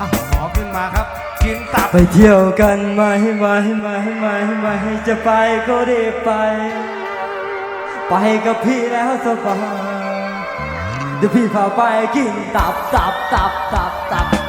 อะขอขึ้นมาครับ กินตับไปเที่ยวกันไหมไหมไหมไหมไหมจะไปก็ได้ไป ไปกับพี่แล้วสบายเดี๋ยวพี่พาไปกินตับตับตับตับตับ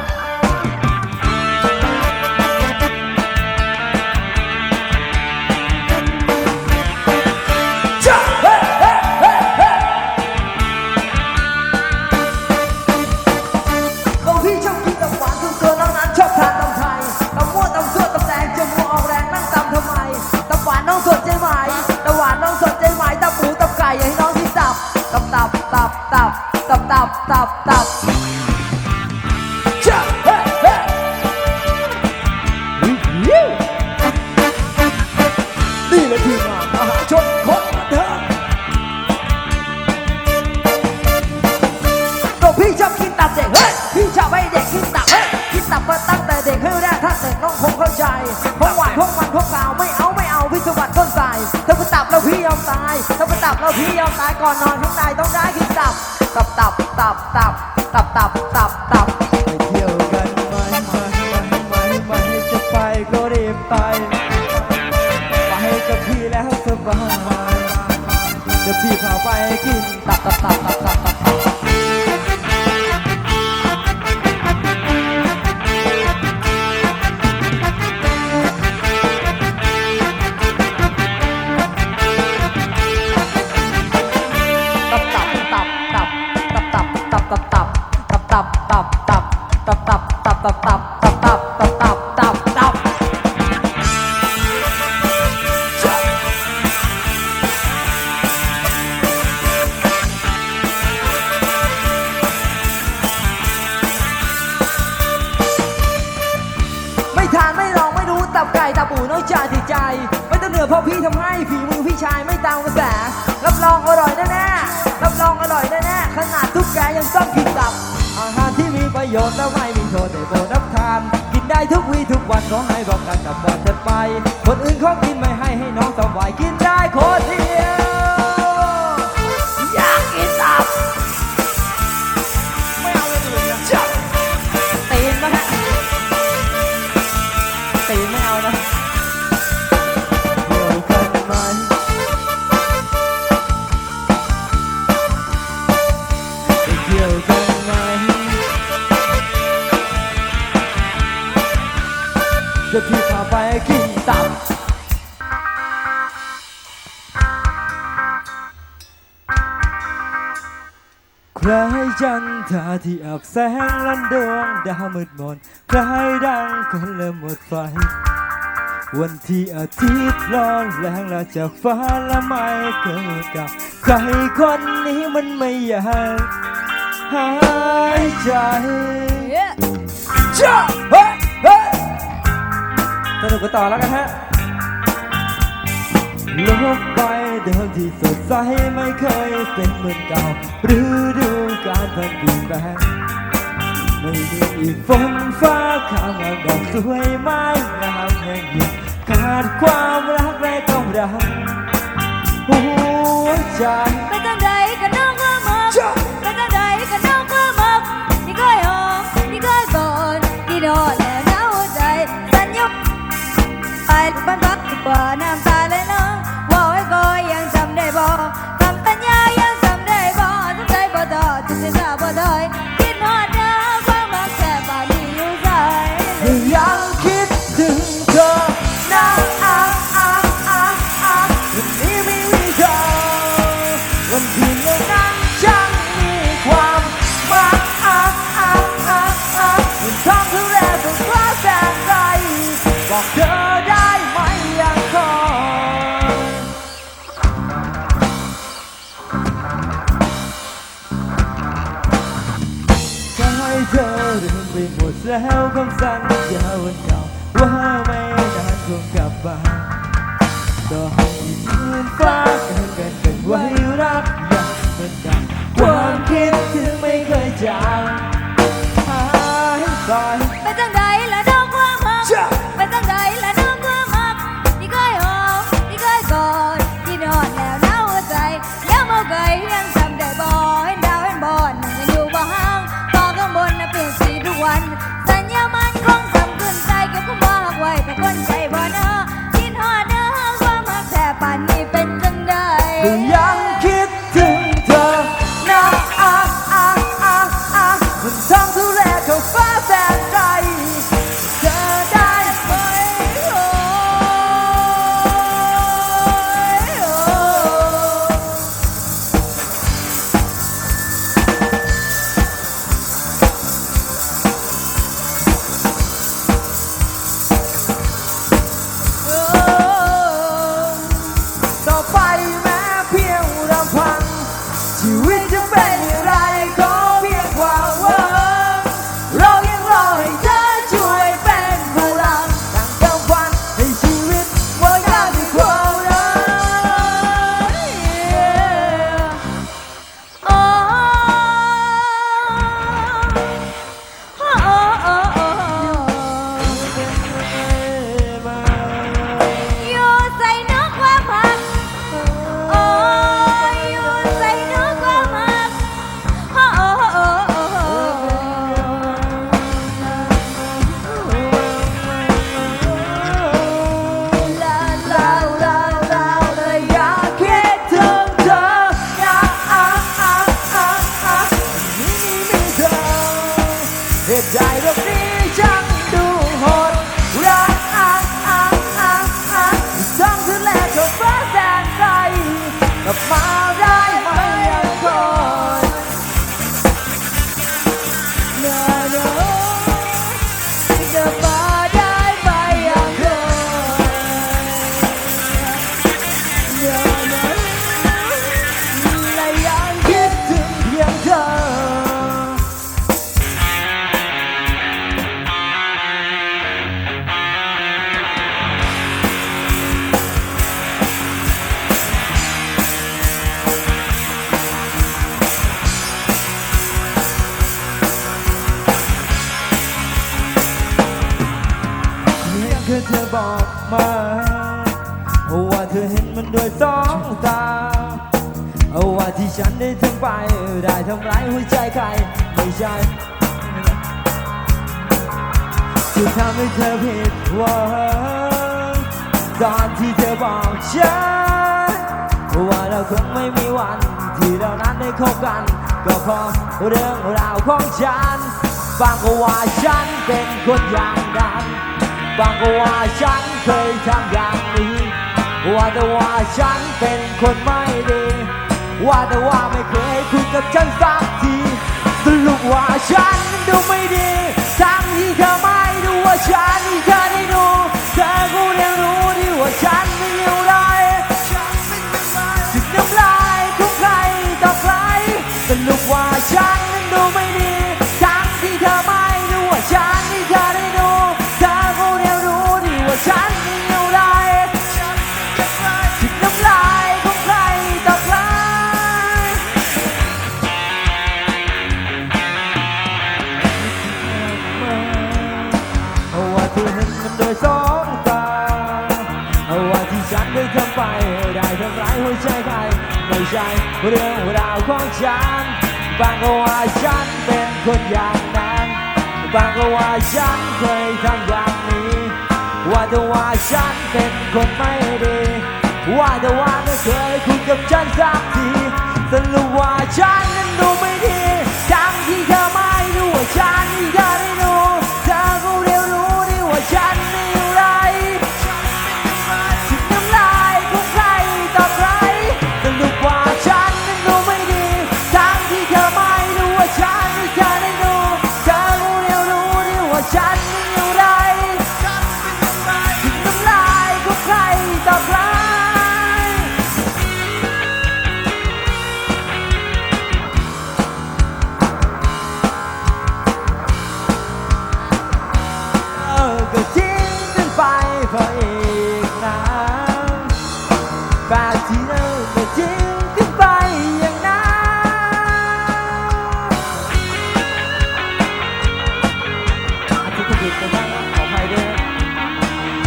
ตายถ้าไปตับเราพี่ยอมตายก่อนนอนข้างในต้องได้คือตับตับตับตับตับตับตับตับตับ ชายไม่ตามกระแส รับรองอร่อยแน่ๆ รับรองอร่อยแน่ๆ ขนาดทุกแกยังต้องกินตับ อาหารที่มีประโยชน์และไม่มีโทษในโบรดรับทาน กินได้ทุกวี่ทุกวันขอให้บอกกันกับก่อนจะไป คนอื่นเขากินไม่ให้ให้น้องสบายกินได้คนเใครจันทราที่อับแสงลันดวงดาวมืดมนใครดังคนเริ่มหมดไฟ วันที่อาทิตย์ร้อนแรงและจากฟ้าและไม่เกิดกับ ใครคนนี้มันไม่อยากหายใจจ้าเฮ้ยเฮ้ยสนุกกันต่อแล้วกันฮะโลกใบเดิมที่สดใสไม่เคยเป็นเหมือนเก่าหรือดูการพันเปลี่ยนแปลงไม่มีฝนฟ้าข้างอากาศสวยไม้งามแห่งยิ่งขาดความรักและกำลังหัวใจไปทางใดก็น้องก็มองจ้าไปทางใดก็น้องก็มองนี่ก็หอมนี่ก็กอดที่นอนแล้วหนาวใจสัญญาไปบ้านพักดีกว่าน้ แล้วคำสัญญาวันเก่าว่าไม่นานคงกลับบ้านต่อให้ยืนฟ้ากันกันกันไว้รักอย่างเหมือนกันความคิดถึงไม่เคยจางหายไป Cunha เพียงแค่เธอบอกมาว่าเธอเห็นมันด้วยสองตาเอาว่าที่ฉันได้ทำไปได้ทำร้ายหัวใจใครไม่ใช่ที่ทำให้เธอผิดหวังตอนที่เธอบอกฉันว่าเราคงไม่มีวัน ที่เรานั้นได้คบกัน ก็เพราะเรื่องราวของฉันบางก็ว่าฉันเป็นคนอย่างนั้น บางก็ว่าฉันเคยทำอย่างนี้ ว่าแต่ว่าฉันเป็นคนไม่ดี ว่าแต่ว่าไม่เคยคุยกับฉันสักที สรุปว่าฉัน เรื่องราวของฉัน บางก็ว่าฉันเป็นคนอย่างนั้น บางก็ว่าฉันเคยทำอย่างนี้ ว่าแต่ว่าฉันเป็นคนไม่ดี ว่าแต่ว่าไม่เคยคุยกับฉันสักทีสรุปว่าฉันนั้นดูไม่ดีทั้งที่เธอไม่รู้ว่าฉันที่เธอได้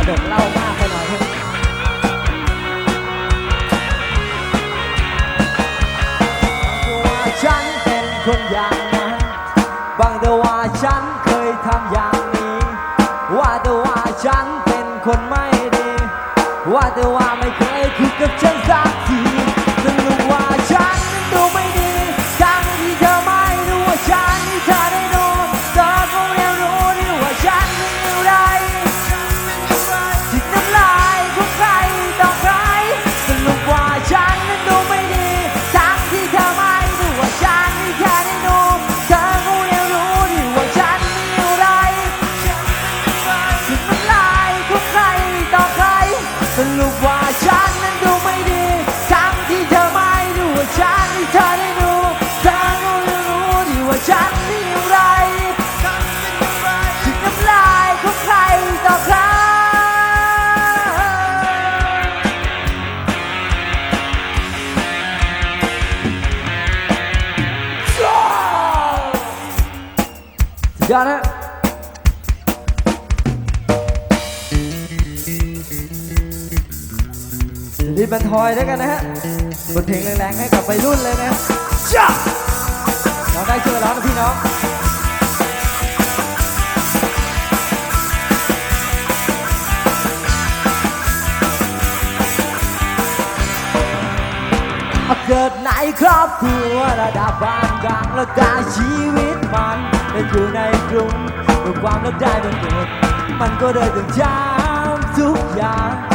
ดกเล่ามากไปหน่อยเถอะว่าฉันเป็นคนอย่าง ยอดนะรีบบันทอยด้วยกันนะฮะบทเพลงแรงๆให้กับวัยรุ่นเลยนะจ้าเราได้ช่วยร้องนะพี่น้อง อบครัวระดับบ้านกลางแล้วกาชีวิตมันได้อยู่ในกรุงด้วยความรักได้บังเกิดมันก็ได้ถึงจามทุกอย่าง